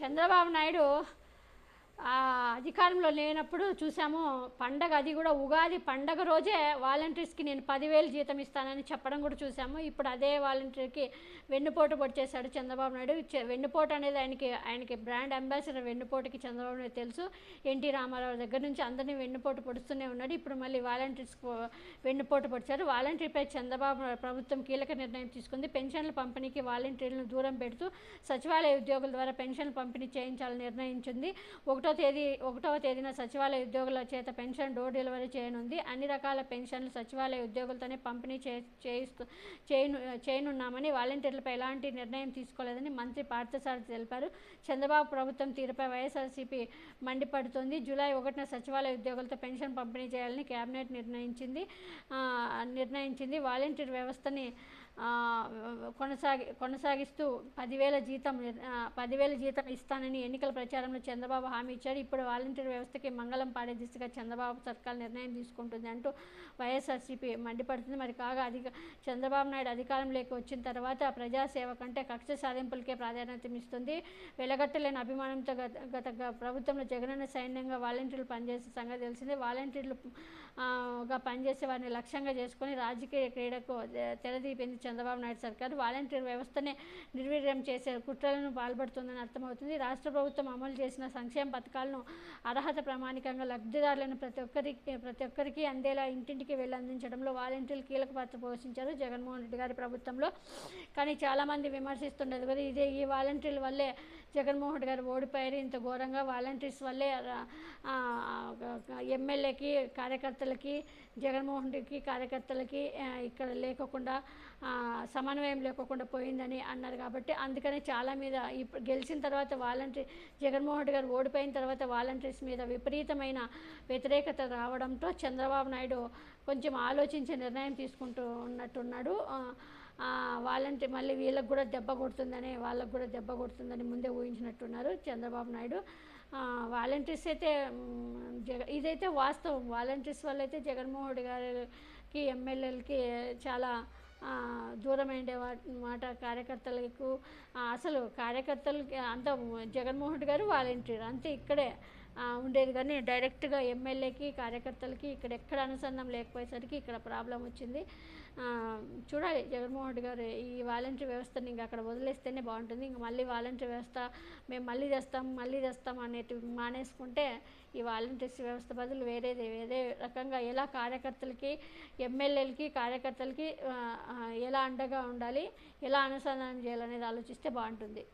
చంద్రబాబు నాయుడు అధికారంలో లేనప్పుడు చూసాము పండగ అది కూడా ఉగాది పండగ రోజే వాలంటీర్స్కి నేను పదివేలు జీతం ఇస్తానని చెప్పడం కూడా చూసాము. ఇప్పుడు అదే వాలంటీర్కి వెన్నుపోటు పొడిచేశాడు చంద్రబాబు నాయుడు. వెన్నుపోటు అనేది ఆయనకి ఆయనకి బ్రాండ్ అంబాసిడర్ వెన్నుపోటుకి చంద్రబాబు నాయుడు తెలుసు. ఎన్టీ రామారావు దగ్గర నుంచి అందరినీ వెన్నుపోటు పొడుస్తూనే ఉన్నాడు. ఇప్పుడు మళ్ళీ వాలంటీర్స్కి వెన్నుపోటు పొడిచారు. వాలంటీర్పై చంద్రబాబు ప్రభుత్వం కీలక నిర్ణయం తీసుకుంది. పెన్షన్ల పంపిణీకి వాలంటీర్లను దూరం పెడుతూ సచివాలయ ఉద్యోగుల ద్వారా పెన్షన్లు పంపిణీ చేయించాలని నిర్ణయించింది. ఒకటో తేదీ ఒకటవ తేదీన సచివాలయ ఉద్యోగుల చేత పెన్షన్ డోర్ డెలివరీ చేయనుంది. అన్ని రకాల పెన్షన్లు సచివాలయ ఉద్యోగులతోనే పంపిణీ చే చేయిస్తూ చేయను చేయనున్నామని వాలంటీర్లపై ఎలాంటి నిర్ణయం తీసుకోలేదని మంత్రి పార్థసారథి తెలిపారు. చంద్రబాబు ప్రభుత్వం తీరుపై వైఎస్ఆర్సీపీ మండిపడుతోంది. జూలై ఒకటిన సచివాలయ ఉద్యోగులతో పెన్షన్ పంపిణీ చేయాలని కేబినెట్ నిర్ణయించింది. నిర్ణయించింది. వాలంటీర్ వ్యవస్థని కొనసాగి కొనసాగిస్తూ పదివేల జీతం పదివేల జీతం ఇస్తానని ఎన్నికల ప్రచారంలో చంద్రబాబు హామీ ఇచ్చారు ఇప్పుడు వాలంటీర్ వ్యవస్థకి మంగళం పాడే దిశగా చంద్రబాబు సర్కార్ నిర్ణయం తీసుకుంటుంది అంటూ వైఎస్ఆర్సీపీ మండిపడుతుంది. మరి కాగా అధిక చంద్రబాబు నాయుడు అధికారంలోకి వచ్చిన తర్వాత ప్రజాసేవ కంటే కక్ష సాధింపులకే ప్రాధాన్యత ఇస్తుంది. వెలగట్టలేని అభిమానంతో గత గత గ- ప్రభుత్వంలో జగనన్న సైన్యంగా వాలంటీర్లు పనిచేసే సంగతి తెలిసిందే. వాలంటీర్లుగా పనిచేసే వారిని లక్ష్యంగా చేసుకుని రాజకీయ క్రీడకు తెరదీపింది చంద్రబాబు నాయుడు సర్కారు. వాలంటీర్ వ్యవస్థనే నిర్వీర్యం చేసే కుట్రలను పాల్పడుతుందని అర్థమవుతుంది. రాష్ట్ర ప్రభుత్వం అమలు చేసిన సంక్షేమ పథకాలను అర్హత ప్రామాణికంగా లబ్ధిదారులను ప్రతి ఒక్కరికి ప్రతి ఒక్కరికి అందేలా ఇంటింటికి వెళ్ళి అందించడంలో వాలంటీర్లు కీలక పాత్ర పోషించారు జగన్మోహన్ రెడ్డి గారి ప్రభుత్వంలో. కానీ చాలామంది విమర్శిస్తుండదు కదా ఇదే ఈ వాలంటీర్ల వల్లే జగన్మోహన్ రెడ్డి గారు ఓడిపోయారు. ఇంత ఘోరంగా వాలంటీర్స్ వల్లే ఎమ్మెల్యేకి కార్యకర్తలకి జగన్మోహన్ రెడ్డికి కార్యకర్తలకి ఇక్కడ లేకోకుండా సమన్వయం లేకోకుండా పోయిందని అన్నారు కాబట్టి అందుకనే చాలా మీద ఇప్పుడు గెలిచిన తర్వాత వాలంటీర్ జగన్మోహన్ రెడ్డి గారు ఓడిపోయిన తర్వాత వాలంటీర్స్ మీద విపరీతమైన వ్యతిరేకత రావడంతో చంద్రబాబు నాయుడు కొంచెం ఆలోచించే నిర్ణయం తీసుకుంటూ ఉన్నట్టున్నాడు. ఆ, వాలంటీర్ మళ్ళీ వీళ్ళకి కూడా దెబ్బ కొడుతుందని వాళ్ళకు కూడా దెబ్బ కొడుతుందని ముందే ఊహించినట్టున్నారు చంద్రబాబు నాయుడు. వాలంటీర్స్ అయితే జగ ఇదైతే వాస్తవం. వాలంటీర్స్ వల్ల అయితే జగన్మోహన్ రెడ్డి గారికి ఎమ్మెల్యేలకి చాలా దూరమైన మాట కార్యకర్తలకు అసలు కార్యకర్తలకి అంత జగన్మోహన్ రెడ్డి గారు వాలంటీర్ అంతే ఇక్కడే. ఉండేది కానీ డైరెక్ట్గా ఎమ్మెల్యేకి కార్యకర్తలకి ఇక్కడ ఎక్కడ అనుసంధానం లేకపోయేసరికి ఇక్కడ ప్రాబ్లం వచ్చింది. చూడాలి జగన్మోహన్ రెడ్డి గారు ఈ వాలంటీర్ వ్యవస్థని ఇంకా అక్కడ వదిలేస్తేనే బాగుంటుంది. ఇంకా మళ్ళీ వాలంటీర్ వ్యవస్థ మేము మళ్ళీ చేస్తాం మళ్ళీ తెస్తాం అనేటివి మానేసుకుంటే ఈ వాలంటీర్స్ వ్యవస్థ బదులు వేరేది వేరే రకంగా ఎలా కార్యకర్తలకి ఎమ్మెల్యేలకి కార్యకర్తలకి ఎలా అండగా ఉండాలి ఎలా అనుసంధానం చేయాలనేది ఆలోచిస్తే బాగుంటుంది.